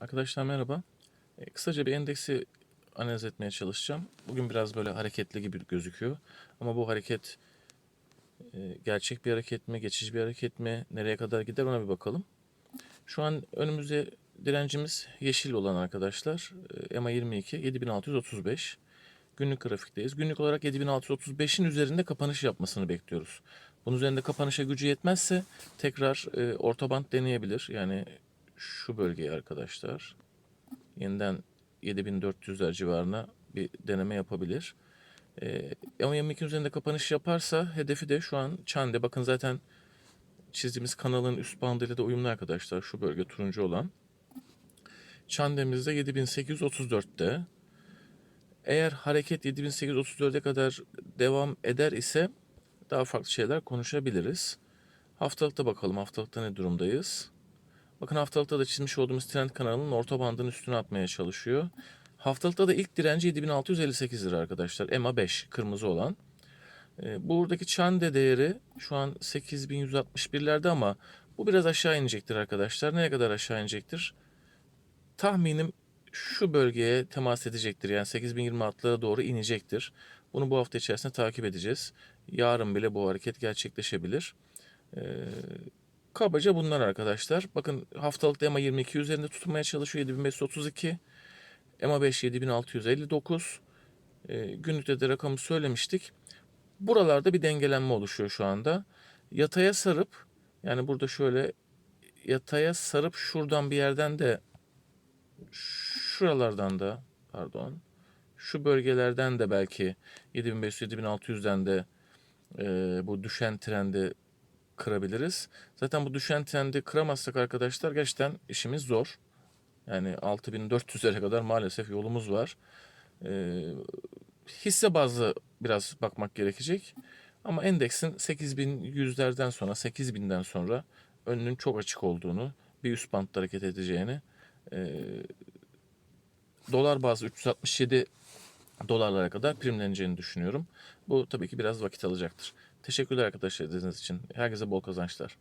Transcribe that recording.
Arkadaşlar merhaba. E, kısaca bir endeksi analiz etmeye çalışacağım. Bugün biraz böyle hareketli gibi gözüküyor. Ama bu hareket e, gerçek bir hareket mi, geçici bir hareket mi, nereye kadar gider ona bir bakalım. Şu an önümüzde direncimiz yeşil olan arkadaşlar. E, EMA 22 7635. Günlük grafikteyiz. Günlük olarak 7635'in üzerinde kapanış yapmasını bekliyoruz. Bunun üzerinde kapanışa gücü yetmezse tekrar e, orta band deneyebilir. Yani şu bölgeye arkadaşlar yeniden 7400'ler civarına bir deneme yapabilir. Ee, ama 22 üzerinde kapanış yaparsa hedefi de şu an Çande. Bakın zaten çizdiğimiz kanalın üst bandıyla da uyumlu arkadaşlar. Şu bölge turuncu olan. Çandemiz de 7834'te. Eğer hareket 7834'e kadar devam eder ise daha farklı şeyler konuşabiliriz. Haftalıkta bakalım haftalıkta ne durumdayız. Bakın haftalıkta da çizmiş olduğumuz trend kanalının orta bandının üstüne atmaya çalışıyor. Haftalıkta da ilk direnci 7658 lira arkadaşlar. EMA 5 kırmızı olan. Ee, buradaki çande değeri şu an 8161'lerde ama bu biraz aşağı inecektir arkadaşlar. Nereye kadar aşağı inecektir? Tahminim şu bölgeye temas edecektir. Yani 8026'lara doğru inecektir. Bunu bu hafta içerisinde takip edeceğiz. Yarın bile bu hareket gerçekleşebilir. Ee, Kabaca bunlar arkadaşlar. Bakın haftalıkta EMA 22 üzerinde tutmaya çalışıyor 7532. EMA 5 7659. E, günlükte de rakamı söylemiştik. Buralarda bir dengelenme oluşuyor şu anda. Yataya sarıp yani burada şöyle yataya sarıp şuradan bir yerden de şuralardan da pardon şu bölgelerden de belki 7500-7600'den de e, bu düşen trendi kırabiliriz. Zaten bu düşen trendi kıramazsak arkadaşlar gerçekten işimiz zor. Yani 6400'lere kadar maalesef yolumuz var. Ee, hisse bazlı biraz bakmak gerekecek. Ama endeksin 8100'lerden sonra 8000'den sonra önünün çok açık olduğunu, bir üst bantta hareket edeceğini, e, dolar bazlı 367 dolarlara kadar primleneceğini düşünüyorum. Bu tabii ki biraz vakit alacaktır. Teşekkürler arkadaşlar izlediğiniz için. Herkese bol kazançlar.